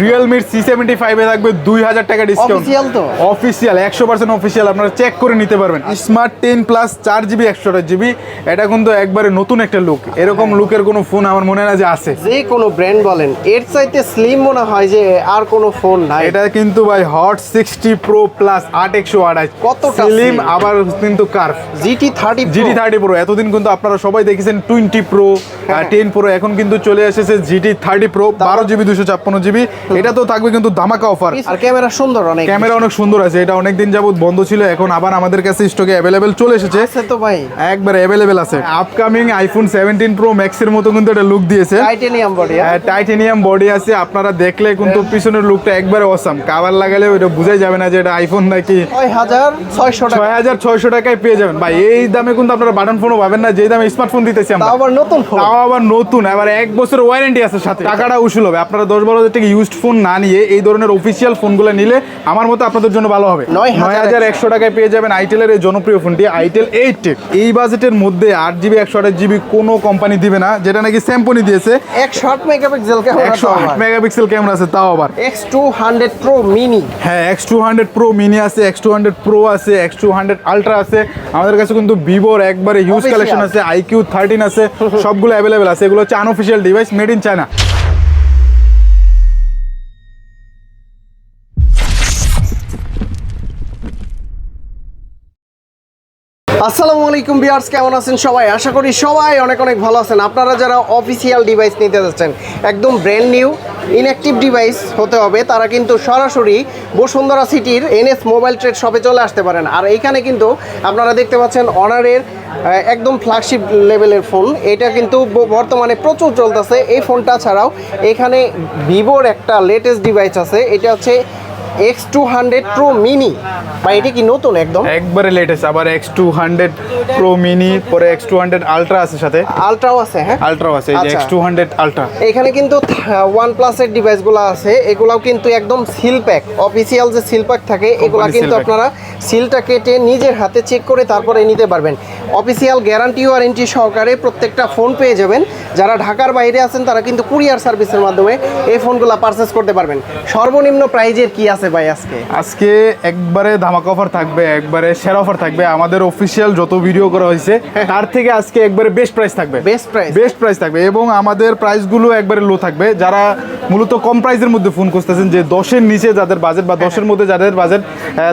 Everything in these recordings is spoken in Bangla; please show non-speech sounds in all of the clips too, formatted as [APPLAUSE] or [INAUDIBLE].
রিয়েলমির সি সেভেন্টি ফাইভে থাকবে দুই হাজার টাকা ডিসকাউন্ট তো? অফিসিয়াল একশো পার্সেন্ট অফিসিয়াল আপনারা চেক করে নিতে পারবেন। স্মার্ট টেন প্লাস চার জিবি একশো জিবি এটা কিন্তু একবারে নতুন একটা লুক এরকম লুকের কোনো ফোন আমার মনে হয় না যে আছে। যে কোনো ব্র্যান্ড বলেন এর চাইতে স্লিম মনে হয় যে আর কোনো ফোন নাই। এটা কিন্তু ভাই হট সিক্সটি প্রো প্লাস আট একশো আঠাশ। কতটা স্লিম আবার কিন্তু curve GT thirty GT thirty pro এতদিন কিন্তু আপনারা সবাই দেখেছেন টোয়েন্টি প্রো হ্যাঁ। টেন প্রো এখন কিন্তু চলে এসেছে জিটি থার্টি প্রো বারো জিবি দুশো ছাপ্পান্ন জিবি এটা তো থাকবে কিন্তু ধামাকা অফার আর ক্যামেরা সুন্দর অনেক। ক্যামেরা অনেক সুন্দর আছে এটা অনেকদিন যাবত বন্ধ ছিল এখন আবার আমাদের কাছে স্টকে অ্যাভেলেবেল চলে এসেছে। তো ভাই। একবার অ্যাভেলেবেল আছে। আপকামিং আইফোন সেভেন্টিন প্রো ম্যাক্সের মতো কিন্তু এটা লুক দিয়েছে। টাইটেনিয়াম বডি টাইটেনিয়াম বডি আছে আপনারা দেখলে কিন্তু পিছনের লুকটা একবারে অসাম কাভার লাগালে ওটা বুঝাই যাবে না যে এটা আইফোন নাকি ছয় হাজার ছয়শো টাকা। ছয় হাজার ছয়শো টাকায় পেয়ে যাবেন। ভাই এই দামে কিন্তু আপনারা বাটন ফোনও পাবেন না যেই দামে স্মার্টফোন দিতেছি আমরা। আবার নতুন ফোন আবার নতুন এবার এক বছরের ওয়ারেন্টি আছে সাথে। টাকাটা উসুল হবে। আপনারা দশ বারো হাজার টাকা ইউজড ফোন না নিয়ে এই ধরনের অফিসিয়াল ফোনগুলো নিলে আমার মতো আপনাদের জন্য ভালো হবে। নয় হাজার একশো টাকায় পেয়ে যাবেন আইটেলের এই জনপ্রিয় ফোনটি আইটেল এইট এই বাজেটের মধ্যে আট জিবি একশো আঠাশ জিবি কোনো কোম্পানি দিবে না যেটা নাকি স্যাম্পনি দিয়েছে। একশো আট মেগাপিক্সেল ক্যামেরা একশো আট মেগাপিক্সেল ক্যামেরা আছে তাও আবার। X two hundred pro mini হ্যাঁ X two hundred pro mini আছে এক্স টু হান্ড্রেড প্রো আছে এক্স টু হান্ড্রেড আলট্রা আছে। আমাদের কাছে কিন্তু ভিভোর একবারে হিউজ কালেকশন আছে আইকিউ থার্টিন আছে সবগুলো অ্যাভেলেবেল আছে। এগুলো হচ্ছে unofficial device made in China আসসালামু আলাইকুম বিয়ার্স কেমন আছেন সবাই? আশা করি সবাই অনেক অনেক ভালো আছেন। আপনারা যারা অফিসিয়াল ডিভাইস নিতে যাচ্ছেন, একদম ব্র্যান্ড নিউ ইনঅ্যাক্টিভ ডিভাইস হতে হবে, তারা কিন্তু সরাসরি বসুন্ধরা সিটির এনএস মোবাইল ট্রেড শপে চলে আসতে পারেন। আর এইখানে কিন্তু আপনারা দেখতে পাচ্ছেন অনারের একদম ফ্ল্যাগশিপ লেভেলের ফোন এটা কিন্তু বর্তমানে প্রচুর চলতেছে। এই ফোনটা ছাড়াও এখানে ভিভোর একটা লেটেস্ট ডিভাইস আছে। এটা হচ্ছে X two hundred pro mini বা এটা কি নতুন একদম? একবারে লেটেস্ট আবার X two hundred pro mini পরে এক্স টু হান্ড্রেড আলট্রা আছে সাথে। আলট্রাও আছে হ্যাঁ? আলট্রাও আছে। এক্স টু হান্ড্রেড আলট্রা এখানে কিন্তু ওয়ান প্লাসের ডিভাইসগুলো আছে। এগুলাও কিন্তু একদম সিল প্যাক অফিসিয়াল যে সিল প্যাক থাকে এগুলা কিন্তু আপনারা সিলটা কেটে নিজের হাতে চেক করে তারপরে নিতে পারবেন। অফিসিয়াল গ্যারান্টি ওয়ারেন্টি সহকারে প্রত্যেকটা ফোন পেয়ে যাবেন। যারা ঢাকার বাইরে আছেন তারা কিন্তু কুরিয়ার সার্ভিসের মাধ্যমে এই ফোনগুলো পারচেস করতে পারবেন। সর্বনিম্ন প্রাইজের কি আছে? ভাই আজকে? আজকে একবারে ধামাকা অফার থাকবে একবারে সেরা অফার থাকবে। আমাদের অফিসিয়াল যত ভিডিও করা হয়েছে তার থেকে আজকে একবারে বেস্ট প্রাইস থাকবে। বেস্ট প্রাইস বেস্ট প্রাইস থাকবে এবং আমাদের প্রাইসগুলো একবারে লো থাকবে। যারা মূলত কম প্রাইসের মধ্যে ফোন খুঁজতেছেন যে দশের নিচে যাদের বাজেট বা দশের মধ্যে যাদের বাজেট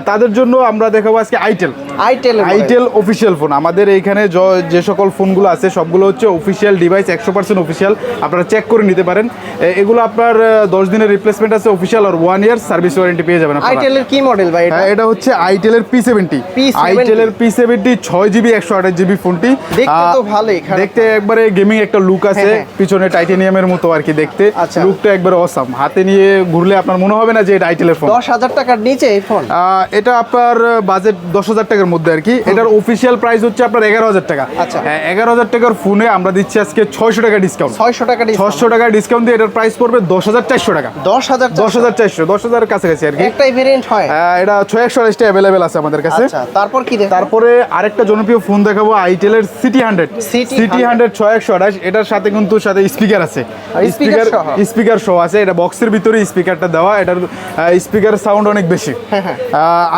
তাদের জন্য আমরা দেখাবো আজকে itel itel itel official phone আমাদের এইখানে যে সকল ফোনগুলো আছে সবগুলো হচ্ছে অফিসিয়াল ডিভাইস একশো পার্সেন্ট অফিসিয়াল আপনারা চেক করে নিতে পারেন। এগুলো আপনার দশ দিনের রিপ্লেসমেন্ট আছে অফিসিয়াল আর ওয়ান ইয়ার সার্ভিস ওয়ারেন্টি পেয়ে যাবেন আপনারা। আইটেলের কি মডেল ভাই এটা? হ্যাঁ, এটা হচ্ছে পি সেভেন্টি P70 আইটেলের পি সেভেন্টি ছয় জিবি একশো আঠাশ জিবি ফোনটি দেখতে তো ভালোই, দেখতে একবারে গেমিং একটা লুক আছে হ্যাঁ, হ্যাঁ। পিছনে টাইটেনিয়ামের মতো আর কি দেখতে। আচ্ছা। লুকটা একবারে অসাম হাতে নিয়ে ঘুরলে আপনার মনে হবে না যে এটা আইটেলের ফোন দশ হাজার টাকার নিচে এই ফোন এটা আপনার বাজেট দশ হাজার টাকার মধ্যে আর কি। এটার অফিসিয়াল প্রাইস হচ্ছে আপনার এগারো হাজার টাকা। আচ্ছা। হ্যাঁ, এগারো হাজার টাকার ফোনে আমরা দিচ্ছি আজকে ছয়শো টাকা ডিসকাউন্ট ছয়শো টাকা ছশো টাকা ডিসকাউন্ট দিয়ে এটার প্রাইস পড়বে দশ হাজার চারশো টাকা। দশ হাজার দশ হাজার চারশো দশ হাজার কাছাকাছি আর কি। একটাই ভেরিয়েন্ট হয়। আহ, এটা ছয় একশো আড়াইশটা অ্যাভেলেবেল আছে আমাদের কাছে। আচ্ছা তারপর কি দেখো তারপরে আরেকটা জনপ্রিয় ফোন দেখাবো আইটেলের City hundred City City hundred ছয় একশো আঠাশ এটার সাথে কিন্তু সাথে স্পিকার আছে। আর স্পিকার সহ। আছে এটা বক্সের ভিতরে স্পিকারটা দেওয়া এটার স্পিকার সাউন্ড অনেক বেশি।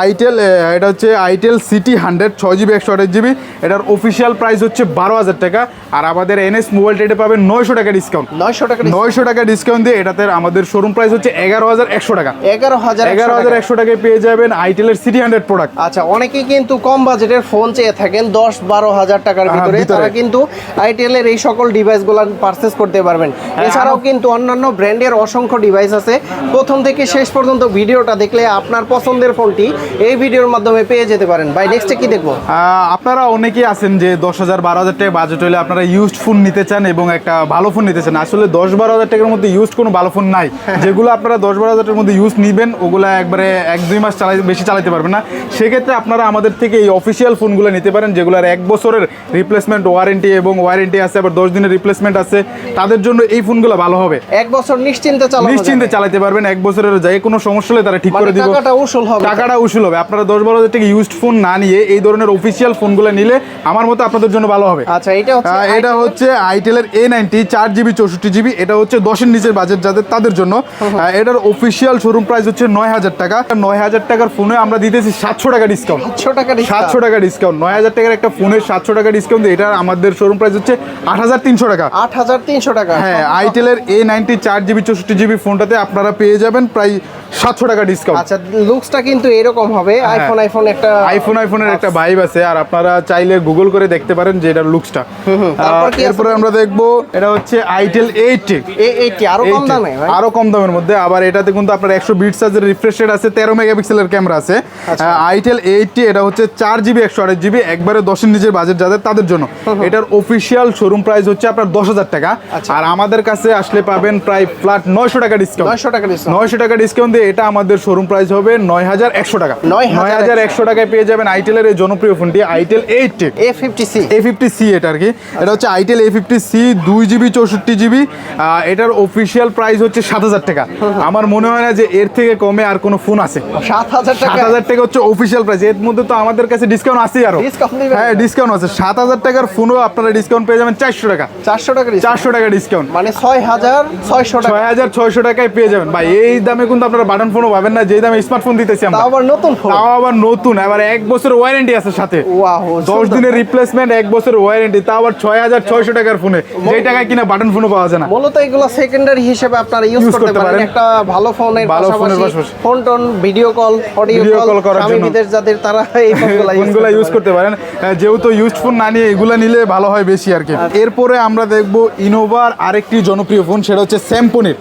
আইটেল এটা হচ্ছে আইটেল সিটি হান্ড্রেড ছয় জিবি একশো আঠাশ জিবি এটার অফিসিয়াল প্রাইস হচ্ছে বারো হাজার টাকা। আর আমাদের এনএস মোবাইল ট্রেডে পাবেন নয়শো টাকা ডিসকাউন্ট নয়শো টাকা নয়শো টাকা ডিসকাউন্ট দিয়ে এটাতে আমাদের শোরুম প্রাইস হচ্ছে এগারো হাজার একশো টাকা। এগারো হাজার এগারো হাজার একশো টাকায় পেয়ে যাবেন আইটেলের সিটি হান্ড্রেড প্রোডাক্ট আচ্ছা অনেকেই কিন্তু কম বাজেটের ফোন চেয়ে থাকেন দশ বারো হাজার টাকার হ্যাঁ, ভিতরে। তারা কিন্তু আইটেলের এই সকল ডিভাইসগুলো পারচেস করতে পারবেন। হ্যাঁ, এছাড়াও কিন্তু অন্যান্য ব্র্যান্ডের অসংখ্য ডিভাইস আছে। প্রথম থেকে শেষ পর্যন্ত ভিডিওটা দেখলে আপনার পছন্দের ফোনটি এই ভিডিওর মাধ্যমে পেয়ে যেতে পারেন। ভাই নেক্সটে কি দেখব? আপনারা অনেকেই আছেন যে দশ হাজার বারো হাজার টাকা বাজেট হলে আপনারা ইউজড ফোন নিতে চান এবং একটা ভালো ফোন নিতে চান। আসলে দশ বারো হাজার টাকার মধ্যে ইউজড কোনো ভালো ফোন নাই। যেগুলো আপনারা দশ বারো হাজার টাকার মধ্যে ইউজ নিবেন ওগুলা একবারে এক দুই মাস চালাই বেশি চালাতে পারবেন না। সেক্ষেত্রে আপনারা আমাদের থেকে এই অফিসিয়াল ফোনগুলো নিতে পারেন যেগুলোর এক বছরের রিপ্লেসমেন্ট ওয়ারেন্টি এবং ওয়ারেন্টি আছে আবার দশ দিনের রিপ্লেসমেন্ট আছে তাদের জন্য এই ফোনগুলো ভালো হবে। এক বছর নিশ্চিন্তে নিশ্চিন্তে। চালাতে পারবেন এক বছরের যাই কোনো সমস্যা হলে তারা ঠিক মানে করে দিব। টাকাটা উসুল হবে। টাকাটা উসুল হবে। আপনারা দশ বারো হাজার টাকা ইউজড ফোন না নিয়ে এই ধরনের অফিসিয়াল ফোনগুলো নিলে আমার মতো আপনাদের জন্য ভালো হবে। আচ্ছা এটা হচ্ছে এটা হচ্ছে আইটেলের এ নাইনটি চার জিবি চৌষট্টি জিবি এটা হচ্ছে দশের নিচের বাজেট যাদের তাদের জন্য। এটার অফিসিয়াল শোরুম প্রাইস হচ্ছে নয় হাজার টাকা। নয় হাজার টাকার ফোনে আমরা দিতেছি সাতশো টাকা ডিসকাউন্ট সাতশো টাকা সাতশো টাকা ডিসকাউন্ট নয় হাজার টাকার একটা ফোনের সাতশো টাকা ডিসকাউন্ট এটা আমাদের শোরুম প্রাইস হচ্ছে আট হাজার তিনশো টাকা। আট হাজার তিনশো টাকা। হ্যাঁ আইটেলের এ নাইনটি চার জিবি চৌষট্টি জিবি ফোনটাতে আপনারা পেয়ে যাবেন প্রায় সাতশো টাকা ডিসকাউন্ট আচ্ছা লুকসটা কিন্তু এরকম হবে। হ্যাঁ। আইফোন আইফোন একটা আইফোন আইফোনের একটা ভাইব আছে। আর আপনারা চাইলে গুগল করে দেখতে পারেন যে এটার লুকসটা এরপরে আমরা দেখব এটা হচ্ছে আইটেল এইটটি এ- এইটি আরও কম দামে আরও কম দামের মধ্যে। আবার এটাতে কিন্তু আপনার একশো বিট সাইজের রিফ্রেশ রেট আছে তেরো মেগাপিক্সেলের ক্যামেরা আছে। আচ্ছা। আইটেল এইটটি এটা হচ্ছে চার জিবি একশো আঠাশ জিবি একবারে দশের নিচের বাজেট যাদের তাদের জন্য। এটার অফিসিয়াল শোরুম প্রাইস হচ্ছে আপনার দশ হাজার টাকা। আচ্ছা। আর আমাদের কাছে আসলে পাবেন প্রায় ফ্ল্যাট নয়শো টাকা ডিসকাউন্ট নয়শো টাকা ডিসকাউন্ট নয়শো টাকা ডিসকাউন্ট দিয়ে এটা আমাদের শোরুম প্রাইস হবে নয় হাজার একশো টাকা। 9,100 নয় হাজার একশো টাকায় পেয়ে যাবেন আইটেলের এই জনপ্রিয় ফোনটি itel eighty A fifty C A fifty C এটা আর কি। এটা হচ্ছে আইটেল এ ফিফটি সি দুই জিবি চৌষট্টি জিবি এটার অফিসিয়াল প্রাইস হচ্ছে সাত হাজার টাকা। আমার মনে হয় না যে এর থেকে কমে আর কোনো ফোন আছে। সাত হাজার সাত টাকা হাজার টাকা হচ্ছে অফিসিয়াল প্রাইস এর মধ্যে তো আমাদের কাছে ডিসকাউন্ট আছেই আরও। হ্যাঁ ডিসকাউন্ট আছে। সাত হাজার টাকার ফোনও আপনারা ডিসকাউন্ট পেয়ে যাবেন চারশো টাকা। চারশো টাকা চারশো টাকা ডিসকাউন্ট মানে ছয় হাজার ছয়শো ছয় হাজার ছয়শো টাকায় পেয়ে যাবেন। ভাই এই দামে কিন্তু আপনারা বাটন ফোনও পাবেন না। যেই দামে স্মার্টফোন দিতেছি আমরা। আবার নতুন তাও আবার নতুন। এক বছর ওয়ারেন্টি আছে সাথে। দশ দিনের রিপ্লেসমেন্ট এক বছর ওয়ারেন্টি তা আবার ছয় হাজার ছয়শো টাকার ফোনে যেই টাকায় কিনা বাটন ফোনও পাওয়া যায় না। মূলত এগুলো সেকেন্ডারি হিসেবে আপনারা ইউজ করতে পারেন। একটা ভালো ফোনের ভালো ফোনের পাশাপাশি। Phone tone video call audio call করার জন্য। বিদেশ যাদের তারা এই [LAUGHS] ফোনগুলো ইউজ করতে পারেন। যেহেতু ইউজড ফোন না নিয়ে এগুলো নিলে ভালো হয় বেশি আর কি। আচ্ছা। এরপরে আমরা দেখব ইনোভার আরেকটি জনপ্রিয় ফোন সেটা হচ্ছে স্যামপনির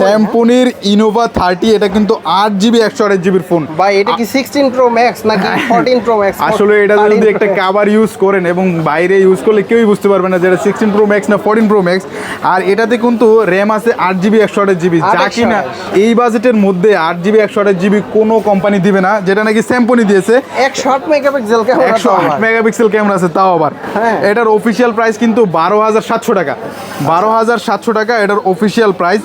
স্যামপনির ইনোভা থার্টি এটা কিন্তু আট জিবি একশো আঠাশ জিবির ফোন বা এটা কি সিক্সটিন প্রো ম্যাক্স নাকি ফোরটিন প্রো ম্যাক্স আসলে এটা যদি একটা কাভার ইউজ করেন এবং বাইরে ইউজ করলে কেউই বুঝতে পারবে না যে এটা সিক্সটিন প্রো ম্যাক্স না ফোরটিন প্রো ম্যাক্স আর এটাতে কিন্তু র্যাম আছে আট জিবি একশো আঠাশ জিবি যা কিনা এই বাজেটের মধ্যে আট জিবি একশো আঠাশ জিবি কোনো কোম্পানি দিবে না যেটা নাকি স্যাম্পনি দিয়েছে। একশো আট মেগাপিক্সেল ক্যামেরা একশো আট মেগাপিক্সেল ক্যামেরা আছে তাও আবার। হ্যাঁ। এটার অফিসিয়াল প্রাইস কিন্তু বারো হাজার সাতশো টাকা। বারো হাজার সাতশো টাকা এটার অফিসিয়াল প্রাইস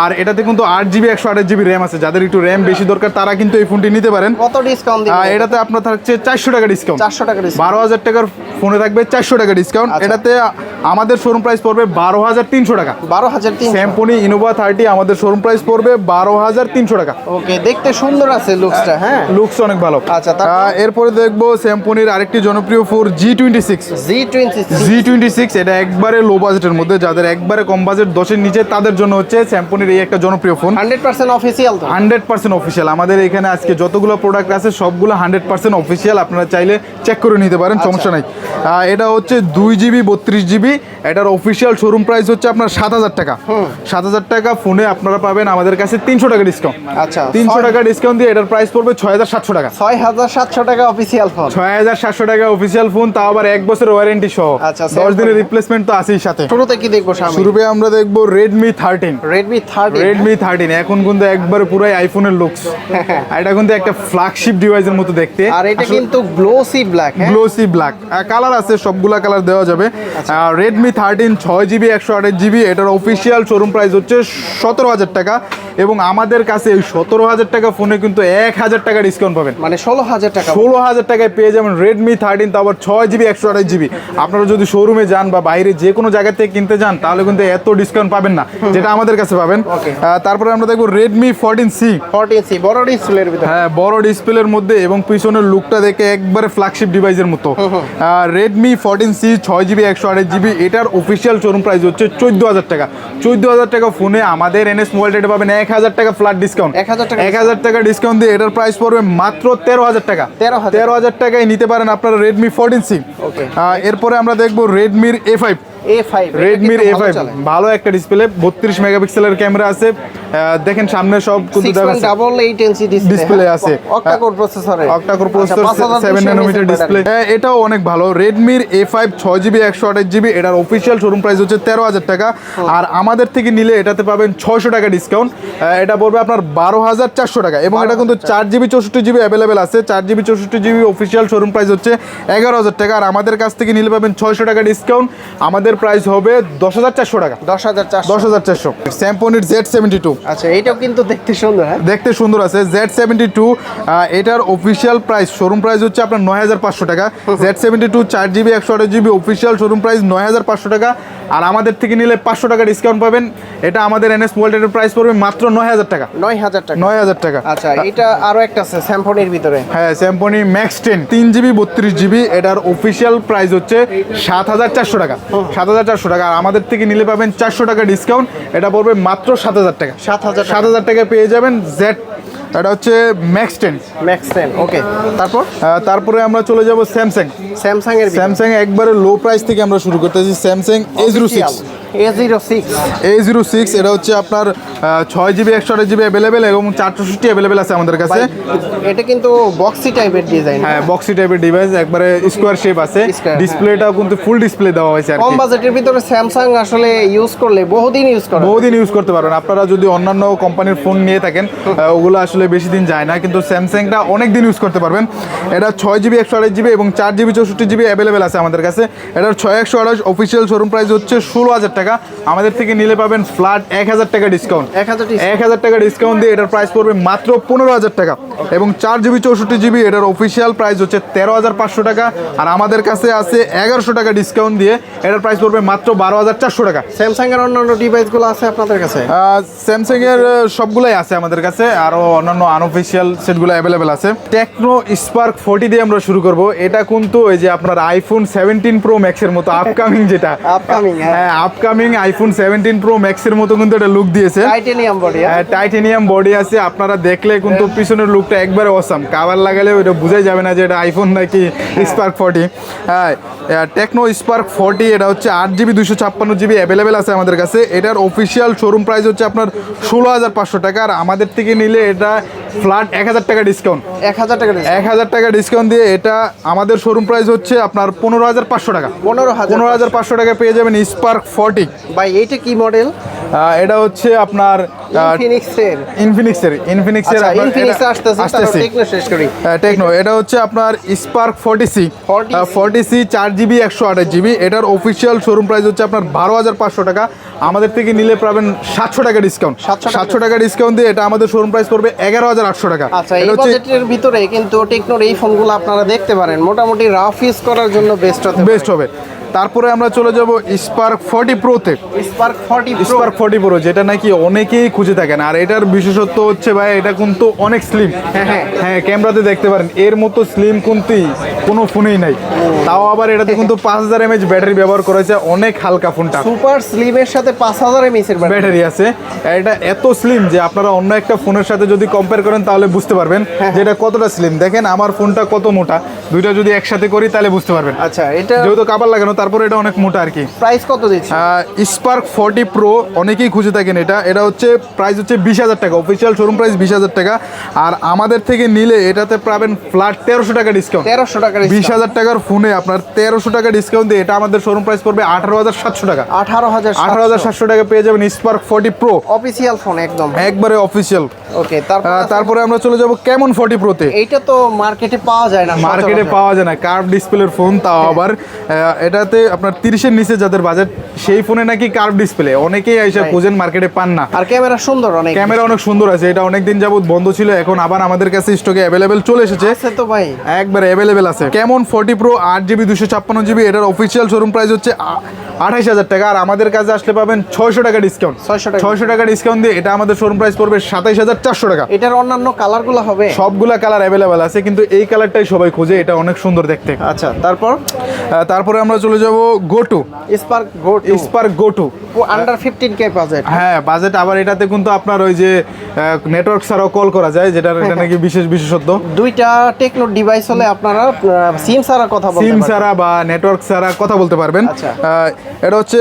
আর এটাতে কিন্তু আট জিবি একশো আঠাশ জিবি র্যাম আছে। যাদের একটু র্যাম বেশি দরকার তারা কিন্তু এই ফোনটি নিতে পারেন। কত ডিসকাউন্ট এটাতে আপনার থাকছে চারশো টাকা ডিসকাউন্ট চারশো টাকা ডিসকাউন্ট বারো হাজার টাকার ফোনে থাকবে চারশো টাকা ডিসকাউন্ট আচ্ছা। এটাতে আমাদের শোরুম প্রাইস পড়বে বারো হাজার তিনশো টাকা। বারো হাজার তিন স্যাম্পনি ইনোভা থার্টি আমাদের শোরুম প্রাইস পড়বে বারো হাজার তিনশো টাকা। ওকে দেখতে সুন্দর আছে লুকসটা হ্যাঁ? লুকস অনেক ভালো। আচ্ছা? এরপরে দেখব স্যাম্পনির আরেকটি জনপ্রিয় four G twenty six G twenty G twenty six এটা একবারে লো বাজেটের মধ্যে। যাদের একবারে কম বাজেট দশের নিচে তাদের জন্য হচ্ছে স্যাম্পনির এই একটা জনপ্রিয় phone hundred percent official hundred percent official আমাদের এখানে আজকে যতগুলো প্রোডাক্ট আছে সবগুলো হান্ড্রেড পার্সেন্ট অফিসিয়াল আপনারা চাইলে চেক করে নিতে পারেন আচ্ছা। সমস্যা নাই। এটা হচ্ছে দুই জিবি বত্রিশ জিবি এটার অফিসিয়াল শোরুম প্রাইস হচ্ছে আপনার সাত হাজার টাকা। সাত হাজার টাকা ফোনে আপনারা পাবেন আমাদের কাছে তিনশো টাকা ডিসকাউন্ট আচ্ছা তিনশো ছয় টাকা ডিসকাউন্ট দিয়ে এটার প্রাইস পড়বে ছয় হাজার সাতশো টাকা। ছয় হাজার সাতশো টাকা অফিসিয়াল ফোন ছয় হাজার সাতশো টাকা অফিসিয়াল ফোন তাও আবার এক বছরের ওয়ারেন্টি সহ। আচ্ছা, দশ দিনের রিপ্লেসমেন্ট তো আছেই সাথে। শুরুতে কি দেখব শুরুতে আমরা দেখব Redmi thirteen Redmi thirty Redmi thirteen এখন কিন্তু একবারে পুরাই আইফোনের লুকস [LAUGHS] এটা কিন্তু একটা ফ্ল্যাগশিপ ডিভাইসের মতো দেখতে। আর এটা কিন্তু glossy black glossy black colour আছে সবগুলা কালার দেওয়া যাবে। আচ্ছা। রেডমি থার্টিন ছয় জিবি একশো আঠাশ জিবি এটার অফিসিয়াল শোরুম প্রাইস হচ্ছে সতেরো হাজার টাকা। এবং আমাদের কাছে এই সতেরো হাজার টাকা ফোনে কিন্তু এক হাজার টাকা ডিসকাউন্ট পাবেন। মানে ষোলো হাজার টাকা। ষোলো হাজার টাকায় পেয়ে যাবেন রেডমি থার্টিন তারপর ছয় জিবি একশো আঠাশ জিবি আপনারা যদি শোরুমে যান বা বাইরে যে কোনো জায়গা থেকে কিনতে যান তাহলে কিন্তু এত ডিসকাউন্ট পাবেন না যেটা আমাদের কাছে পাবেন। আহ, তারপরে আমরা দেখব Redmi fourteen C fourteen C বড় ডিসপ্লের হ্যাঁ বড় ডিসপ্লের মধ্যে এবং পিছনের লুকটা দেখে একবারে ফ্ল্যাগশিপ ডিভাইসের মতো। রেডমি ফোরটিন সি ছয় জিবি একশো আঠাশ জিবি এটার অফিসিয়াল শোরুম প্রাইস হচ্ছে চোদ্দ হাজার টাকা। চোদ্দ হাজার টাকা ফোনে আমাদের এনএস মোবাইল রেটে পাবেন এক হাজার টাকা ফ্ল্যাট ডিসকাউন্ট 1000 টাকা এক হাজার টাকা ডিসকাউন্ট দিয়ে এটার প্রাইস পড়বে মাত্র তেরো হাজার টাকা। 13,000 তেরো হাজার টাকায় নিতে পারেন আপনারা রেডমি ফোরটিন সি এরপরে আমরা দেখব রেডমির এ ফাইভ এ ফাইভ রেডমির এ ফাইভ ভালো একটা ডিসপ্লে বত্রিশ মেগাপিক্সেলের ক্যামেরা আছে। দেখেন সামনে সব কিন্তু দেখা যাচ্ছে। ডাবল এইট ইঞ্চি আছে। অক্টা কোর প্রসেসরে octa core processor seven nanometre display এটাও অনেক ভালো। রেডমির এ ফাইভ ছয় জিবি একশো আঠাশ জিবি এটার অফিসিয়াল শোরুম প্রাইস হচ্ছে তেরো হাজার টাকা। আর আমাদের থেকে নিলে এটাতে পাবেন ছয়শো টাকা ডিসকাউন্ট এটা পড়বে আপনার বারো হাজার চারশো টাকা। এবং এটা কিন্তু চার জিবি চৌষট্টি জিবি অ্যাভেলেবেল আছে। চার জিবি চৌষট্টি জিবি অফিসিয়াল শোরুম প্রাইস হচ্ছে এগারো হাজার টাকা। আর আমাদের কাছ থেকে নিলে পাবেন ছয়শো টাকা ডিসকাউন্ট আমাদের প্রাইস হবে দশ হাজার চারশো টাকা। দশ হাজার চারশো। দশ হাজার চারশো। স্যাম্পনির জেড সেভেন্টি টু আচ্ছা এইটাও কিন্তু দেখতে সুন্দর হ্যাঁ? দেখতে সুন্দর আছে। জেড সেভেন্টি টু এটার অফিসিয়াল প্রাইস শোরুম প্রাইস হচ্ছে আপনার নয় হাজার পাঁচশো টাকা। জেড সেভেন্টি টু চার জিবি একশো আঠাশ জিবি অফিসিয়াল শোরুম প্রাইস নয় হাজার পাঁচশো টাকা। আর আমাদের থেকে নিলে পাঁচশো টাকা ডিসকাউন্ট পাবেন। এটা আমাদের এনএস মোবাইলের প্রাইস পড়বে মাত্র নয় হাজার টাকা। নয় হাজার টাকা। নয় হাজার টাকা। আচ্ছা এটা আরও একটা আছে স্যামফোনের ভিতরে। হ্যাঁ স্যাম্পনি ম্যাক্স টেন তিন জিবি বত্রিশ জিবি এটার অফিসিয়াল প্রাইস হচ্ছে সাত হাজার চারশো টাকা। সাত হাজার চারশো টাকা। আর আমাদের থেকে নিলে পাবেন চারশো টাকা ডিসকাউন্ট এটা পড়বে মাত্র সাত হাজার টাকা। সাত হাজার সাত হাজার টাকা পেয়ে যাবেন জেড এটা হচ্ছে Max ten Max ten okay তারপর? তারপরে আমরা চলে যাব স্যামসাং স্যামসাং এর স্যামসাং একবারে লো প্রাইস থেকে আমরা শুরু করতেছি Samsung A zero six A zero six A zero six এটা হচ্ছে আপনার ছয় জিবি একশো আঠাশ জিবি অ্যাভেলেবেল এবং চার চৌষট্টি অ্যাভেলেবেল আছে আমাদের কাছে। এটা কিন্তু বক্সি টাইপের ডিজাইন হ্যাঁ বক্সি টাইপের ডিভাইস একবারে স্কোয়ার শেপ আছে। ডিসপ্লেটাও কিন্তু ফুল ডিসপ্লে দেওয়া হয়েছে আর কম বাজেটের ভিতরে স্যামসাং আসলে ইউজ করলে বহুদিন ইউজ করে বহুদিন ইউজ করতে পারবেন। আপনারা যদি অন্যান্য কোম্পানির ফোন নিয়ে থাকেন ওগুলো আসলে বেশি দিন যায় না কিন্তু স্যামসাংটা অনেক দিন ইউজ করতে পারবেন। এটা ছয় জিবি একশো আঠাশ জিবি এবং চার জিবি চৌষট্টি জিবি অ্যাভেলেবেল আছে আমাদের কাছে। এটার ছয় একশো আঠাশ অফিসিয়াল শোরুম প্রাইস হচ্ছে ষোলো হাজার টাকা। আমাদের থেকে নিলে পাবেন ফ্ল্যাট এক হাজার টাকা ডিসকাউন্ট এক হাজার এক হাজার টাকা ডিসকাউন্ট দিয়ে এটার প্রাইস পড়বে মাত্র পনেরো হাজার টাকা। এবং চার জিবি চৌষট্টি জিবি এটার অফিসিয়াল প্রাইস হচ্ছে তেরো হাজার পাঁচশো টাকা। আর আমাদের কাছে আছে এগারোশো টাকা ডিসকাউন্ট দিয়ে এটার প্রাইস পড়বে মাত্র বারো হাজার চারশো টাকা। স্যামসাং এর অন্যান্য ডিভাইসগুলো আছে আপনাদের কাছে? স্যামসাং এর সবগুলাই আছে আমাদের কাছে। আরও অন্যান্য আনঅফিসিয়াল সেটগুলো অ্যাভেলেবেল আছে। টেকনো স্পার্ক ফোর্টি দিয়ে আমরা শুরু করব। এটা কিন্তু ওই যে আপনার আইফোন সেভেন্টিন প্রো ম্যাক্সের মতো আপকামিং যেটা। Upcoming, হ্যাঁ। হ্যাঁ আপকামিং আইফোন সেভেন্টিন প্রো ম্যাক্সের মতো কিন্তু এটা লুক দিয়েছে। টাইটেনিয়াম বডি হ্যাঁ। টাইটেনিয়াম বডি আছে। আপনারা দেখলে কিন্তু পিছনের লুকটা একবারে অসাম কাভার লাগালে ওটা বোঝাই যাবে না যে এটা আইফোন নাকি স্পার্ক ফোর্টি হ্যাঁ টেকনো স্পার্ক ফোর্টি এটা হচ্ছে আট জিবি দুশো ছাপ্পান্ন জিবি অ্যাভেলেবেল আছে আমাদের কাছে। এটার অফিসিয়াল শোরুম প্রাইস হচ্ছে আপনার ষোলো হাজার পাঁচশো টাকা। আর আমাদের থেকে নিলে এটা thank ফ্ল্যাট এক হাজার টাকা ডিসকাউন্ট এক হাজার টাকা এক হাজার টাকা ডিসকাউন্ট দিয়ে এটা আমাদের শোরুম প্রাইস হচ্ছে আপনার পনেরো হাজার পাঁচশো টাকা। পনেরো হাজার পনেরো হাজার পাঁচশো টাকা পেয়ে যাবেন স্পার্ক ফোর্টি ভাই এইটা কি মডেল এটা হচ্ছে আপনার ইনফিনিক্স ইনফিনিক্সের ইনফিনিক্সের ইনফিনিক্স আসতেছে তারপর টেকনো শেষ করি। টেকনো এটা হচ্ছে আপনার Spark forty C 40C forty C চার জিবি একশো আঠাশ জিবি এটার অফিসিয়াল শোরুম প্রাইস হচ্ছে আপনার বারো হাজার পাঁচশো টাকা। আমাদের থেকে নিলে পাবেন সাতশো টাকা ডিসকাউন্ট 700 টাকা সাতশো টাকা ডিসকাউন্ট দিয়ে এটা আমাদের শোরুম প্রাইস পড়বে এগারো হাজার আটশো টাকা। আচ্ছা এই বাজেটের ভিতরে কিন্তু টেকনোর এই ফোনগুলো আপনারা দেখতে পারেন। মোটামুটি রাফ ইউজ করার জন্য বেস্ট হবে বেস্ট হবে। তারপরে আমরা চলে যাব Spark forty প্রোতে Spark forty Spark forty pro যেটা নাকি অনেকেই খুঁজে থাকেন। আর এটার বিশেষত্ব হচ্ছে ভাই এটা কিন্তু অনেক স্লিম হ্যাঁ, হ্যাঁ। হ্যাঁ ক্যামেরাতে দেখতে পারেন। এর মতো স্লিম কিন্তু কোনো ফোনেই নাই। তাও আবার এটাতে কিন্তু [LAUGHS] পাঁচ হাজার এমএচ ব্যাটারি ব্যবহার করেছে অনেক হালকা ফোনটা সুপার স্লিমের সাথে 5000 এমএএইচ এর ব্যাটারি। আছে। এটা এত স্লিম যে আপনারা অন্য একটা ফোনের সাথে যদি কম্পেয়ার করেন তাহলে বুঝতে পারবেন হ্যাঁ, যে এটা কতটা স্লিম দেখেন আমার ফোনটা কত মোটা। দুইটা যদি একসাথে করি তাহলে বুঝতে পারবেন। আচ্ছা এটা যেহেতু কাবার লাগানো তারপরে এটা অনেক মোটা আর কি। প্রাইস কত দিচ্ছে স্পার্ক ফর্টি প্রো অনেকেই খুঁজে থাকেন এটা। এটা হচ্ছে প্রাইস হচ্ছে বিশ হাজার টাকা। অফিসিয়াল শোরুম প্রাইস বিশ হাজার টাকা। আর আমাদের থেকে নিলে এটাতে পাবেন ফ্ল্যাট তেরোশো টাকা ডিসকাউন্ট তেরোশো টাকা বিশ হাজার টাকার ফোনে আপনার তেরোশো টাকা ডিসকাউন্ট দিয়ে এটা আমাদের শোরুম প্রাইস পড়বে আঠারো হাজার সাতশো টাকা। 18000 আঠারো হাজার সাতশো টাকা পেয়ে যাবেন Spark forty pro official phone একদম। একবারে অফিসিয়াল ওকে তারপরে আমরা চলে যাব কেমন ফর্টি প্রোতে এটা তো মার্কেটে পাওয়া যায় না মার্কেটে পাওয়া যায় না। কার্ভ ডিসপ্লের ফোন তাও আবার আহ, এটাতে আপনার তিরিশের নিচে যাদের বাজেট সেই ফোনে নাকি কার্ভ ডিসপ্লে অনেকেই এসে. খোঁজেন মার্কেটে পান না। আর ক্যামেরা সুন্দর অনেক। ক্যামেরা অনেক সুন্দর আছে এটা অনেক দিন যাবত বন্ধ ছিল এখন আবার আমাদের কাছে স্টকে অ্যাভেলেবেল চলে এসেছে। তো ভাই। একবার অ্যাভেলেবেল আছে। কেমন ফোর্টি প্রো আট জিবি দুশো ছাপ্পান্ন জিবি এটার অফিসিয়াল শোরুম প্রাইস হচ্ছে আঠাইশ হাজার টাকা। আর আমাদের কাছে আসলে পাবেন ছয়শো টাকা ডিসকাউন্ট 600 টাকা। ছয়শো টাকা ডিসকাউন্ট দিয়ে এটা আমাদের শোরুম প্রাইস পড়বে সাতাইশ হাজার চারশো টাকা। এটার অন্যান্য কালারগুলো হবে? সবগুলা কালার অ্যাভেলেবেল আছে কিন্তু এই কালারটাই সবাই খোঁজে এটা অনেক সুন্দর দেখতে। আচ্ছা তারপর? তারপরে আমরা চলে যাব go to Spark go Spark go to under fifteen K budget হ্যাঁ বাজেট আবার এটাতে কিন্তু আপনার ওই যে নেটওয়ার্ক ছাড়াও কল করা যায় যেটা এটা নাকি বিশেষ বিশেষত্ব। দুইটা টেকনো ডিভাইস হলে আপনারা সিম ছাড়া কথা বলতে সিম ছাড়া বা নেটওয়ার্ক ছাড়া কথা বলতে পারবেন। আচ্ছা। এটা হচ্ছে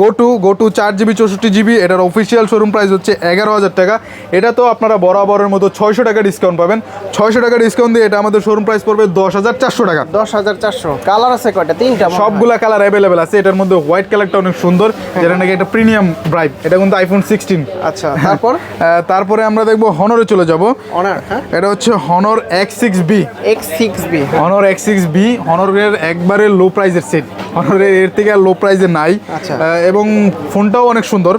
গো টু গো টু চার জিবি চৌষট্টি জিবি এটার অফিসিয়াল শোরুম প্রাইস হচ্ছে এগারো হাজার টাকা। এটা তো আপনারা বরাবরের মতো ছয়শো টাকা ডিসকাউন্ট পাবেন। ছয়শো টাকা ডিসকাউন্ট দিয়ে এটা আমাদের শোরুম প্রাইস পড়বে দশ হাজার চারশো টাকা। দশ হাজার চারশো। কালার আছে কয়টা? তিনটা সবগুলা কালার অ্যাভেলেবেল আছে। এটার মধ্যে হোয়াইট কালারটা অনেক সুন্দর যেটা নাকি একটা প্রিমিয়াম ব্রাইট এটা কিন্তু আইফোন সিক্সটিন আচ্ছা তারপর? [LAUGHS] তারপরে আমরা দেখব হনরে চলে যাব। অনার হ্যাঁ। এটা হচ্ছে Honor X six B X six B Honor X six B হনরের একবারে লো প্রাইজের সেট হনরের এর থেকে লো প্রাইজের নাই। আচ্ছা। এবং ফোনটাও অনেক সুন্দর।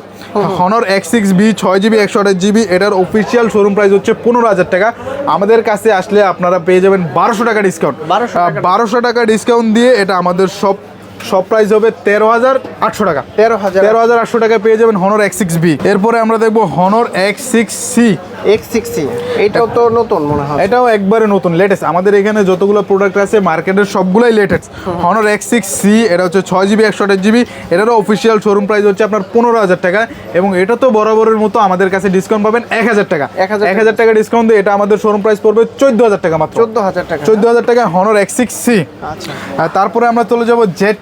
হনর এক্স সিক্স বি ছয় জিবি একশো আঠাশ জিবি এটার অফিসিয়াল শোরুম প্রাইস হচ্ছে পনেরো হাজার টাকা। আমাদের কাছে আসলে আপনারা পেয়ে যাবেন বারোশো টাকা ডিসকাউন্ট বারোশো টাকা। ডিসকাউন্ট দিয়ে এটা আমাদের সব সব প্রাইস হবে তেরো হাজার আটশো টাকা। তেরো হাজার তেরো হাজার আটশো টাকা পেয়ে যাবেন হনর এক্স সিক্স বি এরপরে আমরা দেখব Honor X six C X sixty এইটাও তো নতুন মনে হয়। এটাও একবারে নতুন লেটেস্ট আমাদের এখানে যতগুলো প্রোডাক্ট আছে মার্কেটের সবগুলোই latest Honor X six C এটা হচ্ছে ছয় জিবি একশো আঠাশ জিবি এটারও অফিসিয়াল শোরুম প্রাইস হচ্ছে আপনার পনেরো হাজার টাকা। এবং এটা তো বরাবরের মতো আমাদের কাছে ডিসকাউন্ট পাবেন এক হাজার টাকা। 1000 এক হাজার টাকা ডিসকাউন্ট দিয়ে এটা আমাদের শোরুম প্রাইস পড়বে চোদ্দ হাজার টাকা মাত্র। চোদ্দ হাজার টাকা। চোদ্দ হাজার টাকা হনর এক্স সিক্স সি আচ্ছা। আর তারপরে আমরা চলে যাব জেড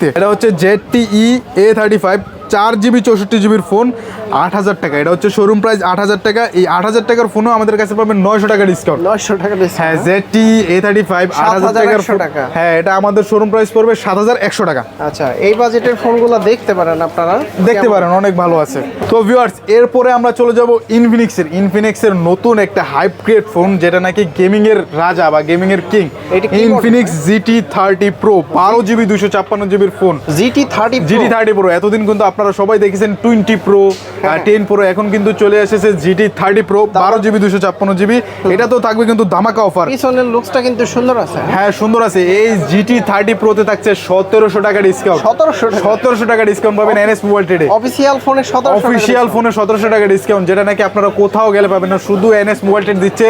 তে। এটা হচ্ছে ZTE A thirty five চার জিবি চৌষট্টি জিবির ফোন আট হাজার টাকা। এটা হচ্ছে শোরুম প্রাইস আট হাজার টাকা। এই আট হাজার টাকার ফোনও আমাদের কাছে পাবেন নয়শো টাকা ডিসকাউন্ট নয়শো টাকা হ্যাঁ? Discount ZTE A thirty five আট হাজার টাকার টাকা। হ্যাঁ এটা আমাদের শোরুম প্রাইস পড়বে সাত হাজার একশো টাকা। আচ্ছা এই বাজেটের ফোনগুলো দেখতে পারেন আপনারা। দেখতে পারেন অনেক ভালো আছে। তো ভিউয়ার্স এরপরে আমরা চলে যাব ইনফিনিক্সের ইনফিনিক্সের নতুন একটা হাইপ ক্রিয়েট ফোন যেটা নাকি গেমিং এর রাজা বা গেমিং এর কি ইনফিনিক্স জিটি থার্টি প্রো বারো জিবি দুশো ছাপ্পান্ন জিবির phone GT thirty GT thirty pro এতদিন কিন্তু আপনারা সবাই দেখেছেন টোয়েন্টি প্রো। টেন প্রো এখন কিন্তু চলে এসেছে জিটি থার্টি প্রো বারো জিবি দুশো ছাপ্পান্ন জিবি এটা তো থাকবে কিন্তু ধামাকা অফার পিছনের লুকসটা কিন্তু সুন্দর আছে। হ্যাঁ সুন্দর আছে। এই জিটি থার্টি প্রোতে থাকছে সতেরোশো টাকা ডিসকাউন্ট সতেরোশো সতেরোশো টাকা ডিসকাউন্ট পাবেন এনএস মোবাইল ট্রেডে অফিসিয়াল ফোনে সতেরো অফিসিয়াল ফোনে সতেরোশো টাকা ডিসকাউন্ট যেটা নাকি আপনারা কোথাও গেলে পাবেন না। শুধু এনএস মোবাইল ট্রেড দিচ্ছে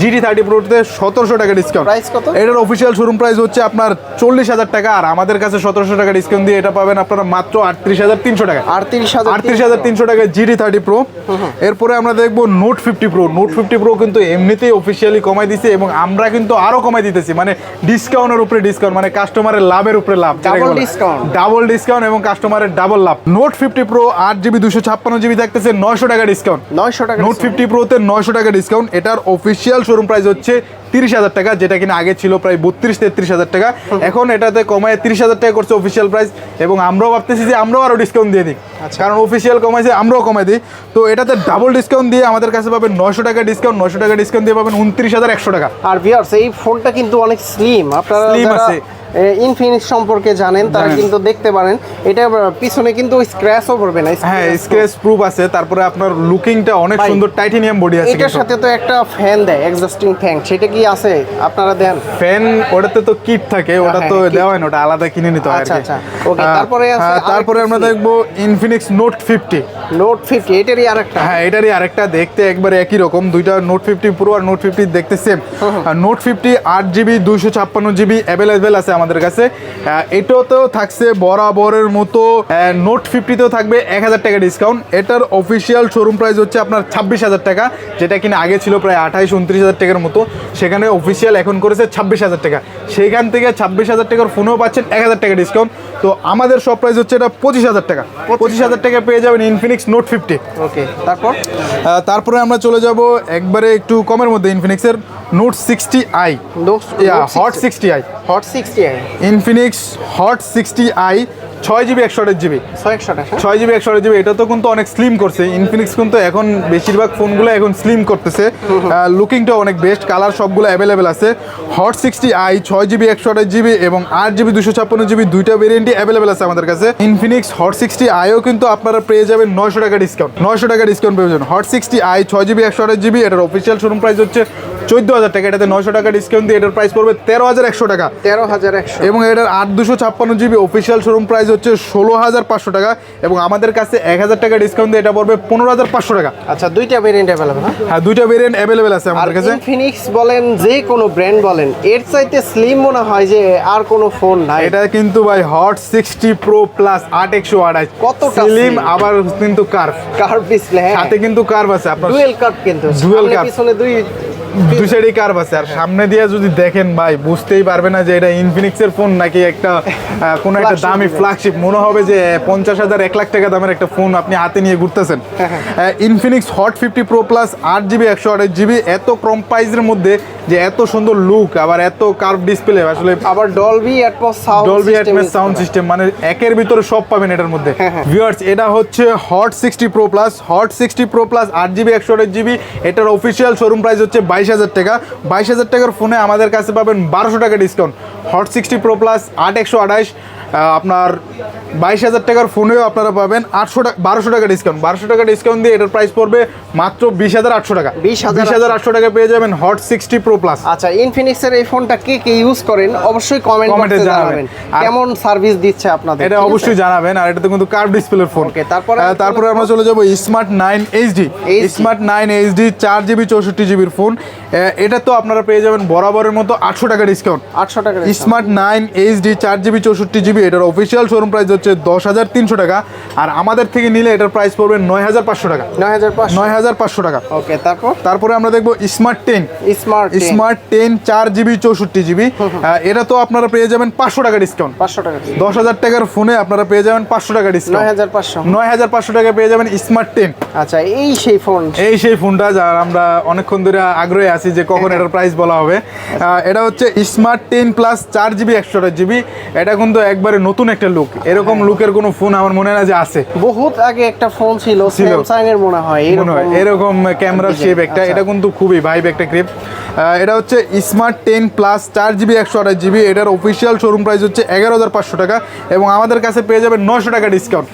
জিটি থার্টি প্রোতে সতেরোশো টাকা ডিসকাউন্ট প্রাইস কত? এটার অফিসিয়াল শোরুম প্রাইস হচ্ছে আপনার চল্লিশ হাজার টাকা আর আমাদের কাছে সতেরোশো টাকা ডিসকাউন্ট দিয়ে এটা পাবেন আপনারা মাত্র আটত্রিশ হাজার তিনশো টাকা। আটত্রিশ হাজার আটত্রিশ হাজার তিনশো। টাকা জিডি থার্টি প্রো এরপরে আমরা দেখব Note fifty pro Note fifty pro কিন্তু এমনিতেই অফিসিয়ালি কমাই দিছে এবং আমরা কিন্তু আরও কমাই দিতেছি। মানে ডিসকাউন্টের উপরে ডিসকাউন্ট মানে কাস্টমারের লাভের উপরে লাভ। ডাবল ডিসকাউন্ট এবং কাস্টমারের ডাবল লাভ। নোট ফিফটি প্রো আট জিবি দুশো ছাপ্পান্ন জিবি থাকতেছে নয়শো টাকা ডিসকাউন্ট নয়শো টাকা নোট ফিফটি প্রোতে নয়শো টাকা ডিসকাউন্ট এটার অফিসিয়াল শোরুম প্রাইস হচ্ছে তিরিশ হাজার টাকা যেটা কিনা আগে ছিল প্রায় বত্রিশ তেত্রিশ হাজার টাকা। এখন এটাতে কমায় তিরিশ হাজার টাকা করছে অফিসিয়াল প্রাইস এবং আমরাও ভাবতেছি যে আমরাও আরও ডিসকাউন্ট দিয়ে দিই। কারণ অফিসিয়াল কমাইছে আমরাও কমাই দিই। তো এটাতে ডাবল ডিসকাউন্ট দিয়ে আমাদের কাছে পাবেন নশো টাকা ডিসকাউন্ট নশো টাকা ডিসকাউন্ট দিয়ে পাবেন উনত্রিশ হাজার একশো টাকা। আর ভিউয়ার্স এই ফোনটা কিন্তু অনেক স্লিম আপনারা স্লিম আছে। ইনফিনিক্স সম্পর্কে জানেন তারা কিন্তু দেখতে পারেন। এটা পিছনে কিন্তু স্ক্র্যাচও পড়বে না হ্যাঁ স্ক্র্যাচ প্রুফ আছে। তারপরে আপনার লুকিংটা অনেক সুন্দর টাইটেনিয়াম বডি আছে এটার সাথে তো একটা ফ্যান দেয় এক্সস্টিং ফ্যান সেটা কি আছে? আপনারা দেন। ফ্যান ওটাতে তো কিট থাকে ওটা হ্যাঁ, তো দেওয়া হয় না ওটা আলাদা কিনে নিতে হয় আচ্ছা, আচ্ছা। আহ, তারপরে আছে হ্যাঁ, তারপরে আমরা? দেখব Infinix Note fifty Note fifty এটারই আরেকটা। হ্যাঁ এটারই আরেকটা দেখতে একবারে একই রকম। দুইটা নোট ফিফটি প্রো আর নোট ফিফটি দেখতে সেম আর নোট ফিফটি আট জিবি দুইশো ছাপ্পান্ন জিবি অ্যাভেলেবেল আছে আমাদের কাছে। আহ, এটাতেও থাকছে বরাবরের মতো নোট ফিফটিতেও থাকবে এক হাজার টাকা ডিসকাউন্ট এটার অফিসিয়াল শোরুম প্রাইস হচ্ছে আপনার ছাব্বিশ হাজার টাকা যেটা কিনা আগে ছিল প্রায় আঠাইশ উনত্রিশ হাজার টাকার মতো। সেখানে অফিসিয়াল এখন করেছে ছাব্বিশ হাজার টাকা। সেখান থেকে ছাব্বিশ হাজার টাকার ফোনেও পাচ্ছেন এক হাজার টাকা ডিসকাউন্ট তো আমাদের সব প্রাইস হচ্ছে এটা পঁচিশ হাজার টাকা। পঁচিশ হাজার টাকা পেয়ে যাবেন ইনফিনিক্স নোট ফিফটি ওকে তারপর তারপরে আমরা চলে যাব একবারে একটু কমের মধ্যে ইনফিনিক্সের Note sixty i Hot sixty i Hot sixty i Infinix Hot sixty i ছয় জিবি একশো আঠাশ জিবি ছয় জিবি একশো আঠাশ জিবি এটা তো কিন্তু অনেক স্লিম করছে। ইনফিনিক্স কিন্তু এখন বেশিরভাগ ফোনগুলো এখন স্লিম করতেছে। লুকিংটা অনেক বেস্ট কালার সবগুলো অ্যাভেলেবেল আছে। হট সিক্সটি আই ছয় জিবি একশো আঠাশ জিবি এবং আট জিবি দুশো ছাপ্পান্ন জিবি দুইটা ভেরিয়েন্টই অ্যাভেলেবেল আছে আমাদের কাছে। ইনফিনিক্স হট সিক্সটি আইও কিন্তু আপনারা পেয়ে যাবেন নয়শো টাকা ডিসকাউন্ট নয়শো টাকা ডিসকাউন্ট পেয়ে যাবেন হট সিক্সটি আই ছয় জিবি একশো আঠাশ জিবি এটার অফিসিয়াল শোরুম প্রাইস হচ্ছে চোদ্দ হাজার টাকা। এটাতে নয়শো টাকা ডিসকাউন্ট দিয়ে এটার প্রাইস পড়বে তেরো হাজার একশো টাকা। তেরো হাজার একশো। এবং এটার আট দুশো ছাপ্পান্ন জিবি অফিসিয়াল শোরুম প্রাইস হচ্ছে ষোলো হাজার পাঁচশো টাকা এবং আমাদের কাছে এক হাজার টাকা ডিসকাউন্ট দিয়ে এটা পড়বে পনেরো হাজার পাঁচশো টাকা। আচ্ছা দুইটা ভেরিয়েন্ট অ্যাভেলেবল হ্যাঁ? দুইটা ভেরিয়েন্ট অ্যাভেলেবেল আছে আমাদের কাছে। ইনফিনিক্স বলেন যে কোনো ব্র্যান্ড বলেন এর চাইতে স্লিম মনে হয় যে আর কোনো ফোন নাই। এটা কিন্তু ভাই হট সিক্সটি প্রো প্লাস আট একশো আঠাশ কতটা স্লিম আবার কিন্তু কার্ভ কার্ভ ডিসপ্লে সাথে কিন্তু কার্ভ আছে আপনার ডুয়েল কার্ভ কিন্তু সামনে curve। পিছনে দুই দুই সাইডে কার্ভ আছে। আর সামনে দিয়ে যদি দেখেন ভাই বুঝতেই পারবে না যে এটা ইনফিনিক্স এর ফোন নাকি একটা কোনো একটা দামি ফ্ল্যাগশিপ মনে হবে যে পঞ্চাশ হাজার এক লাখ টাকা দামের একটা ফোন আপনি হাতে নিয়ে ঘুরতেছেন। Infinix Hot fifty pro plus আট জিবি একশো আঠাশ জিবি এত কম প্রাইসের মধ্যে যে এত সুন্দর লুক আবার এত কার্ভ ডিসপ্লে আসলে আবার Dolby Atmos sound Dolby Atmos sound system মানে একের ভিতরে সব পাবেন এটার মধ্যে। হ্যাঁ, হ্যাঁ। ভিউয়ার্স এটা হচ্ছে Hot sixty pro plus Hot sixty pro plus আট জিবি একশো আঠাশ জিবি এটার অফিসিয়াল শোরুম প্রাইস হচ্ছে বাইশ হাজার টাকা। বাইশ হাজার টাকার ফোনে আমাদের কাছে পাবেন বারোশো টাকা discount Hot sixty pro plus আট একশো আঠাশ। আপনার বাইশ হাজার টাকার ফোনেও আপনারা পাবেন আটশো টাকা বারোশো টাকা ডিসকাউন্ট বারোশো টাকা ডিসকাউন্ট দিয়ে এটার প্রাইস পড়বে মাত্র বিশ হাজার আটশো টাকা। 20,800 বিশ হাজার আটশো টাকা পেয়ে যাবেন হট সিক্সটি প্রো প্লাস আচ্ছা ইনফিনিক্সের এই ফোনটা কে কে ইউজ করেন অবশ্যই কমেন্ট বক্সে জানাবেন। কেমন সার্ভিস দিচ্ছে আপনাদের এটা অবশ্যই জানাবেন আর এটা তো কিন্তু কার্ভ ডিসপ্লের ফোন তারপরে তারপরে আমরা চলে যাব Smart nine HD Smart nine HD চার জিবি চৌষট্টি জিবির ফোন এটা তো আপনারা পেয়ে যাবেন বরাবরের মতো আটশো টাকা ডিসকাউন্ট আটশো টাকা স্মার্ট নাইন এইচডি চার জিবি চৌষট্টি জিবি এটার অফিসিয়াল শোরুম প্রাইস হচ্ছে দশ হাজার তিনশো টাকা। আর আমাদের থেকে নিলে এটার প্রাইস পড়বে নয় হাজার পাঁচশো টাকা। নয় হাজার নয় হাজার পাঁচশো টাকা। ওকে তারপর? তারপরে আমরা দেখব Smart ten Smart Smart ten চার জিবি চৌষট্টি জিবি এটা তো আপনারা পেয়ে যাবেন পাঁচশো টাকা ডিসকাউন্ট পাঁচশো টাকা দশ হাজার টাকার ফোনে আপনারা পেয়ে যাবেন পাঁচশো টাকা নয় ডিসকাউন্ট হাজার পাঁচশো। নয় হাজার পাঁচশো টাকা পেয়ে যাবেন স্মার্ট টেন আচ্ছা এই সেই ফোন এই সেই ফোনটা যার আমরা অনেকক্ষণ ধরে আগ্রহে আছি। যে কখন এটার প্রাইস বলা হবে। এটা হচ্ছে স্মার্ট টেন প্লাস চার জিবি একশো জিবি এটা কিন্তু একবারে নতুন একটা লুক এরকম লুকের কোনো ফোন আমার মনে হয় না যে আছে। বহুত আগে একটা ফোন ছিল। স্যামসাং এর মনে হয় এরকম ক্যামেরা শেপ একটা। আচ্ছা। এটা কিন্তু খুবই ভাইব একটা ক্রিপ এটা হচ্ছে স্মার্ট টেন প্লাস চার জিবি একশো আঠাশ জিবি এটার অফিসিয়াল শোরুম প্রাইস হচ্ছে এগারো হাজার পাঁচশো টাকা। এবং আমাদের কাছে পেয়ে যাবেন নশো টাকা ডিসকাউন্ট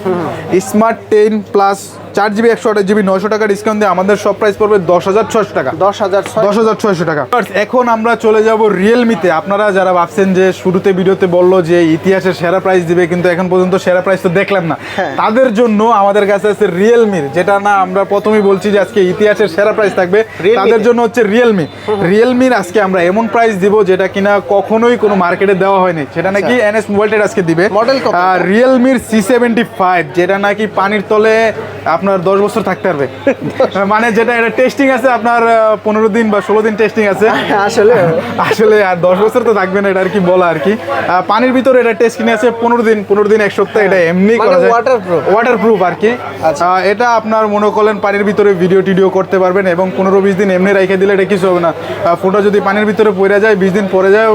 স্মার্ট টেন প্লাস চার জিবি একশো আঠাশ জিবি নশো টাকা ডিসকাউন্ট দিয়ে আমাদের সব প্রাইস পড়বে দশ হাজার ছশো টাকা। দশ হাজার দশ হাজার ছয়শো টাকা। এখন আমরা চলে যাব রিয়েলমিতে আপনারা যারা ভাবছেন যে শুরুতে ভিডিওতে বলল যে ইতিহাসের সেরা প্রাইস দিবে কিন্তু এখন পর্যন্ত সেরা প্রাইস তো দেখলাম না। হ্যাঁ। তাদের জন্য আমাদের কাছে আছে রিয়েলমির যেটা না আমরা প্রথমেই বলছি যে আজকে ইতিহাসের সেরা প্রাইস থাকবে। তাদের জন্য হচ্ছে রিয়েলমি রিয়েলমির আজকে আমরা এমন প্রাইস দিব যেটা কিনা কখনোই কোনো মার্কেটে দেওয়া হয়নি। সেটা নাকি এনএস মোবাইল ট্রেড আজকে দিবে। কত? রিয়েলমির সি সেভেন্টি ফাইভ যেটা নাকি পানির তলে আপনার দশ বছর থাকতে পারবে। মানে যেটা এটা টেস্টিং আছে আপনার পনেরো দিন বা ষোলো দিন টেস্টিং আছে। আসলে। আসলে আর দশ বছর তো থাকবে না এটা আর কি বলা আর কি। পানির ভিতরে এটা টেস্ট আছে পনেরো দিন পনেরো দিন এক সপ্তাহ এটা এমনি মানে করা যায়। ওয়াটার প্রুফ আর কি। আচ্ছা। এটা আপনার মনে করলেন পানির ভিতরে ভিডিও টিডিও করতে পারবেন এবং পনেরো বিশ দিন এমনি রেখে দিলে এটা কিছু হবে না। ফোনটা যদি পানির ভিতরে পড়ে যায় বিশ দিন পরে যায়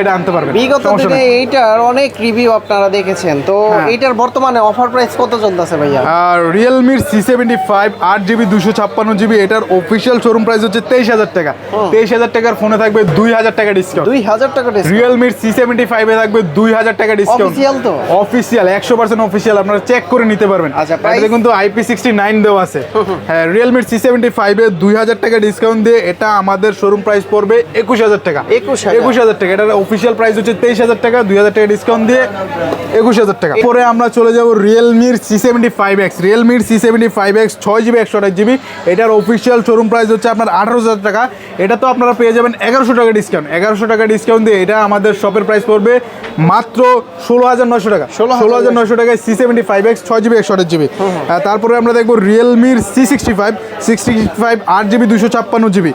এটা আনতে পারবেন বিগত দিনে এইটার অনেক রিভিউ আপনারা দেখেছেন। তো হ্যাঁ। এইটার বর্তমানে অফার প্রাইস কত চলতেছে ভাইয়া? আর রিয়েলমির সি সেভেন্টি ফাইভ আট জিবি দুশো ছাপ্পান্ন জিবি এটার অফিসিয়াল শোরুম প্রাইস হচ্ছে তেইশ হাজার টাকা। তেইশ হাজার টাকার ফোনে থাকবে দুই হাজার টাকা ডিসকাউন্ট দুই হাজার টাকা রিয়েলমির সি সেভেন্টি ফাইভে থাকবে দুই হাজার টাকা ডিসকাউন্ট তো? অফিসিয়াল একশো পার্সেন্ট অফিসিয়াল আপনারা চেক করে নিতে পারবেন। আচ্ছা, এটাতে কিন্তু আইপি সিক্সটি নাইন দেওয়া আছে। হ্যাঁ রিয়েলমির সি সেভেন্টি ফাইভে দুই হাজার টাকা ডিসকাউন্ট দিয়ে এটা আমাদের শোরুম প্রাইস পড়বে একুশ হাজার টাকা। 21,000 একুশ হাজার টাকা এটার অফিসিয়াল প্রাইস হচ্ছে তেইশ হাজার টাকা, দুই হাজার টাকা ডিসকাউন্ট দিয়ে একুশ হাজার টাকা। পরে আমরা চলে যাব রিয়েলমির সি সেভেন্টি ফাইভ এক্স রিয়েলমির সি সেভেন্টি ফাইভ এক্স ছয় জিবি একশো আঠাশ জিবি এটার অফিসিয়াল শোরুম প্রাইস হচ্ছে আপনার আঠারো হাজার টাকা। এটা তো আপনারা পেয়ে যাবেন এগারোশো টাকা ডিসকাউন্ট এগারোশো টাকা ডিসকাউন্ট দিয়ে এটা আমাদের শপের প্রাইস পড়বে মাত্র ষোলো হাজার নয়শো টাকা। ষোলো ষোলো হাজার নয়শো টাকায় সি সেভেন্টি ফাইভ এক্স ছয় জিবি একশো আঠাশ জিবি তারপরে আমরা দেখব রিয়েলমির C sixty five sixty five আট জিবি দুশো ছাপ্পান্ন জিবি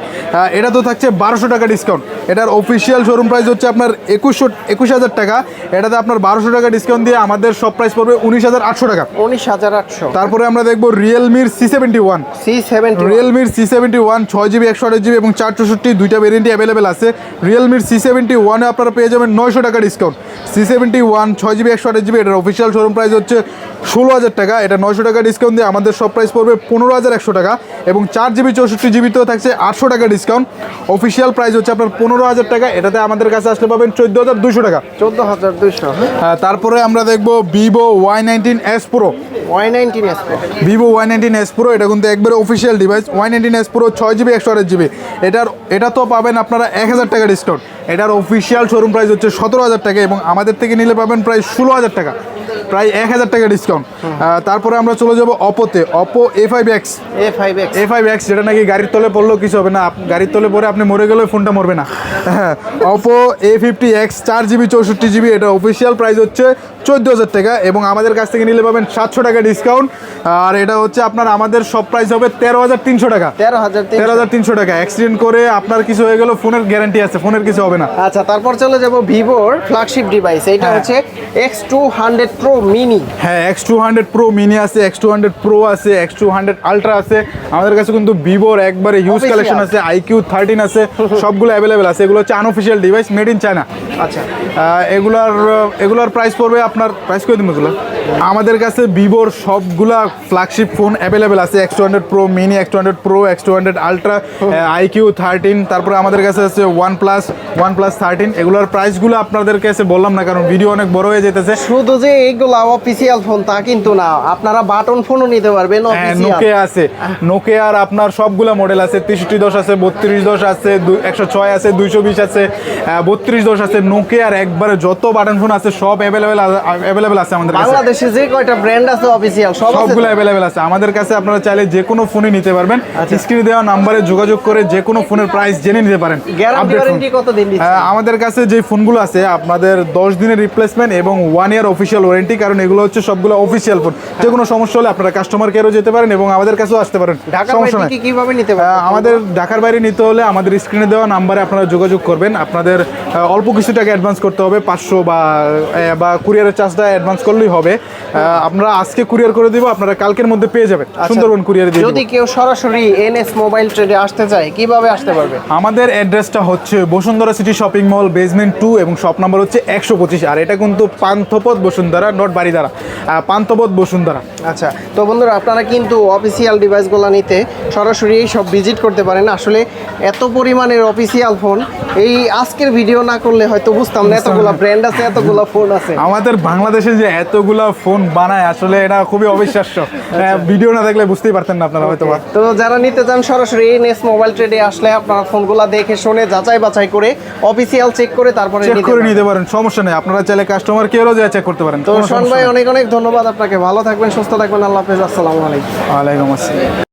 এটা তো থাকছে বারোশো টাকা ডিসকাউন্ট এটার অফিসিয়াল শোরুম প্রাইস হচ্ছে আপনার একুশশো একুশ হাজার টাকা। এটাতে আপনার বারোশো টাকা ডিসকাউন্ট দিয়ে আমাদের সব প্রাইস পড়বে উনিশ হাজার আটশো টাকা। উনিশ হাজার আটশো। তারপরে আমরা দেখব রিয়েলমির C seventy one C seventy রিয়েলমির C seventy one ছয় জিবি একশো আঠাশ জিবি এবং চার চৌষট্টি দুইটা ভেরিয়েন্টই অ্যাভেলেবেল আছে। রিয়েলমির সি সেভেন্টি ওয়ানে আপনারা পেয়ে যাবেন নয়শো টাকা ডিসকাউন্ট সি সেভেন্টি ওয়ান ছয় জিবি একশো আঠাশ জিবি এটার অফিসিয়াল শোরুম প্রাইস হচ্ছে ষোলো হাজার টাকা। এটা নয়শো টাকা ডিসকাউন্ট দিয়ে আমাদের সব প্রাইস পড়বে পনেরো হাজার একশো টাকা এবং চার জিবি চৌষট্টি জিবিতেও থাকছে আটশো টাকা ডিসকাউন্ট অফিসিয়াল প্রাইস হচ্ছে আপনার পনেরো হাজার টাকা। এটাতে আমাদের কাছে কাছে আসলে পাবেন চোদ্দ হাজার দুশো টাকা। চোদ্দ হাজার দুইশো। হ্যাঁ তারপরে আমরা দেখব Vivo Y nineteen S pro Y nineteen S pro Vivo Y nineteen S pro এটা কিন্তু একবারে official device Y nineteen S pro ছয় জিবি একশো আট জিবি এটার এটা তো পাবেন আপনারা এক হাজার টাকা ডিসকাউন্ট এটার অফিসিয়াল শোরুম প্রাইস হচ্ছে সতেরো হাজার টাকা এবং আমাদের থেকে নিলে পাবেন প্রায় ষোলো হাজার টাকা প্রায় এক হাজার টাকা ডিসকাউন্ট তারপরে আমরা চলে যাব অপোতে Oppo A five X A five X A five X যেটা নাকি গাড়ির তলে পড়লেও কিছু হবে না। গাড়ির তলে পরে আপনি মরে গেলেও ফোনটা মরবে না। হ্যাঁ অপো এ ফিফটি এক্স চার জিবি চৌষট্টি জিবি এটা অফিসিয়াল প্রাইস হচ্ছে চোদ্দ হাজার টাকা এবং আমাদের কাছ থেকে নিলে পাবেন সাতশো টাকা ডিসকাউন্ট আর এটা হচ্ছে আপনার আমাদের সব প্রাইস হবে তেরো হাজার তিনশো টাকা। তেরো হাজার তেরো হাজার তিনশো টাকা। অ্যাক্সিডেন্ট করে আপনার কিছু হয়ে গেল ফোনের গ্যারান্টি আছে ফোনের কিছু হবে না। আচ্ছা তারপর চলে যাব ভিভোর ফ্ল্যাগশিপ ডিভাইস এটা। হচ্ছে X two hundred pro mini হ্যাঁ X two hundred pro mini আছে এক্স টু হান্ড্রেড প্রো আছে এক্স টু হান্ড্রেড আলট্রা আছে। আমাদের কাছে কিন্তু ভিভোর একবারে হিউজ কালেকশন আছে আইকিউ থার্টিন আছে [LAUGHS] সবগুলো অ্যাভেলেবেল আছে। এগুলো হচ্ছে unofficial device made in China আচ্ছা। এগুলার এগুলার প্রাইস পড়বে আপনার প্রাইস করে দিন এগুলো আমাদের কাছে ভিভোর সবগুলা ফ্ল্যাগশিপ ফোন অ্যাভেলেবেল আছে X two hundred pro mini X two hundred pro X two hundred ultra iQOO thirteen তারপরে আমাদের কাছে আছে OnePlus OnePlus thirteen এগুলোর প্রাইসগুলো আপনাদের কাছে বললাম না কারণ ভিডিও অনেক বড় হয়ে যেতেছে। শুধু যে এইগুলা অফিসিয়াল ফোন তা কিন্তু না। আপনারা বাটন ফোনও নিতে পারবেন হ্যাঁ আছে। নোকিয়া আর আপনার সবগুলা মডেল আছে। তেষট্টি দশ আছে বত্রিশ দশ আছে একশো ছয় আছে দুইশো বিশ আছে বত্রিশ দশ আছে। নোকিয়ার একবারে যত বাটন ফোন আছে সব অ্যাভেলেবেল অ্যাভেলেবেল আছে আমাদের কাছে। বাংলাদেশে যে কয়টা ব্র্যান্ড আছে অফিসিয়াল সবগুলো? অ্যাভেলেবেল আছে। আমাদের কাছে আপনারা চাইলে যে কোনো ফোনই নিতে পারবেন। আচ্ছা। স্ক্রিনে দেওয়া নাম্বারে যোগাযোগ করে যে কোনো ফোনের প্রাইস জেনে নিতে পারেন। আমাদের কাছে যে ফোনগুলো আছে আপনাদের দশ দিনের রিপ্লেসমেন্ট এবং ওয়ান ইয়ার অফিসিয়াল ওয়ারেন্টি কারণ এগুলো হচ্ছে সবগুলো অফিসিয়াল ফোন যে কোনো সমস্যা হলে আপনারা কাস্টমার কেয়ারও যেতে পারেন এবং আমাদের কাছেও আসতে পারেন। সমস্যা বাইরে কি কীভাবে নিতে পারবেন? আমাদের ঢাকার বাইরে নিতে হলে আমাদের স্ক্রিনে দেওয়া নাম্বারে আপনারা যোগাযোগ করবেন। আপনাদের অল্প কিছু টাকা অ্যাডভান্স করতে হবে। পাঁচশো বা বা কুরিয়ারের চার্জটা অ্যাডভান্স করলেই হবে। আমরা আজকে কুরিয়ার করে দিব আপনারা কালকের মধ্যে পেয়ে যাবেন। সুন্দরবন কুরিয়ারে দিয়ে আচ্ছা। যদি কেউ সরাসরি এনএস মোবাইল ট্রেডে আসতে চায় কীভাবে আসতে পারবে? আমাদের অ্যাড্রেসটা হচ্ছে Bashundhara city shopping mall basement two এবং শপ নাম্বার হচ্ছে একশো পঁচিশ। আর এটা কিন্তু পান্থপথ বসুন্ধরা নট বাড়িধারা পান্থপথ বসুন্ধরা। আচ্ছা তো বন্ধুরা আপনারা কিন্তু অফিসিয়াল ডিভাইসগুলো নিতে সরাসরি এই সব ভিজিট করতে পারেন। আসলে এত পরিমাণের অফিসিয়াল ফোন এই আজকের ভিডিও না করলে হয়তো বুঝতাম না এতগুলো ব্র্যান্ড আছে এতগুলো ফোন আছে। আমাদের বাংলাদেশে যে এতগুলা ফোন বানায় আসলে এটা খুবই অবিশ্বাস্য। [LAUGHS] ভিডিও না দেখলে বুঝতেই পারতেন না আপনারা হয়তো তো যারা নিতে চান সরাসরি এনএস মোবাইল ট্রেডে আসলে আপনারা ফোনগুলো দেখে শুনে যাচাই বাছাই করে অফিসিয়াল চেক করে তারপরে চেক করে নিতে পারেন সমস্যা নেই। আপনারা চাইলে কাস্টমার কেয়ারও যায় চেক করতে পারেন তো শোন ভাই অনেক অনেক ধন্যবাদ আপনাকে। ভালো থাকবেন সুস্থ থাকবেন। আল্লাহ হাফেজ। আসসালামু আলাইকুম। ওয়ালাইকুম আসসালাম।